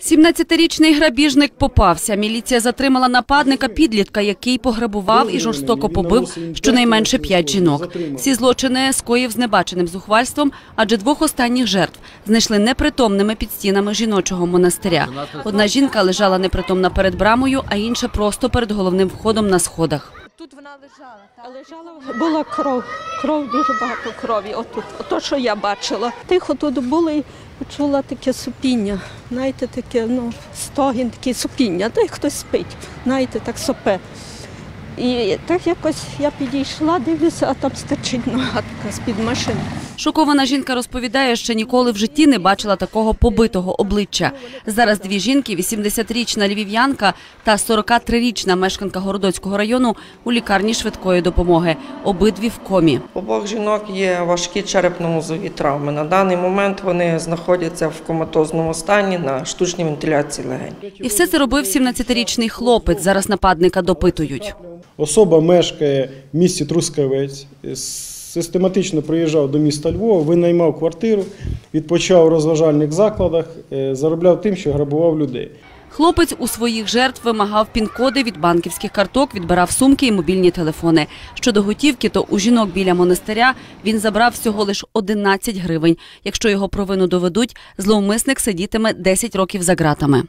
17-річний грабіжник попався. Міліція затримала нападника підлітка, який пограбував і жорстоко побив щонайменше п'ять жінок. Всі злочини скоїв з небаченим зухвальством, адже двох останніх жертв знайшли непритомними під стінами жіночого монастиря. Одна жінка лежала непритомна перед брамою, а інша просто перед головним входом на сходах. Лежала. Так? Лежала, була кров, кров дуже багато крові. Отут, ото що я бачила. Тихо тут були і почула таке супіння. Знаєте, таке, ну, стогін, таке супіння. Й хтось спить, знаєте, так сопе. І так якось я підійшла, дивлюся, а там стирчить нога така з-під машини. Шокована жінка розповідає, що ніколи в житті не бачила такого побитого обличчя. Зараз дві жінки, 80-річна львів'янка та 43-річна мешканка Городоцького району у лікарні швидкої допомоги. Обидві в комі. Обох жінок є важкі черепно-мозові травми. На даний момент вони знаходяться в коматозному стані на штучній вентиляції легень. І все це робив 17-річний хлопець. Зараз нападника допитують. Особа мешкає в місті Трускавець, систематично приїжджав до міста Львова, винаймав квартиру, відпочивав у розважальних закладах, е, заробляв тим, що грабував людей. Хлопець у своїх жертв вимагав пін-коди від банківських карток, відбирав сумки і мобільні телефони. Щодо готівки, то у жінок біля монастиря він забрав всього лише 11 гривень. Якщо його провину доведуть, зловмисник сидітиме 10 років за ґратами.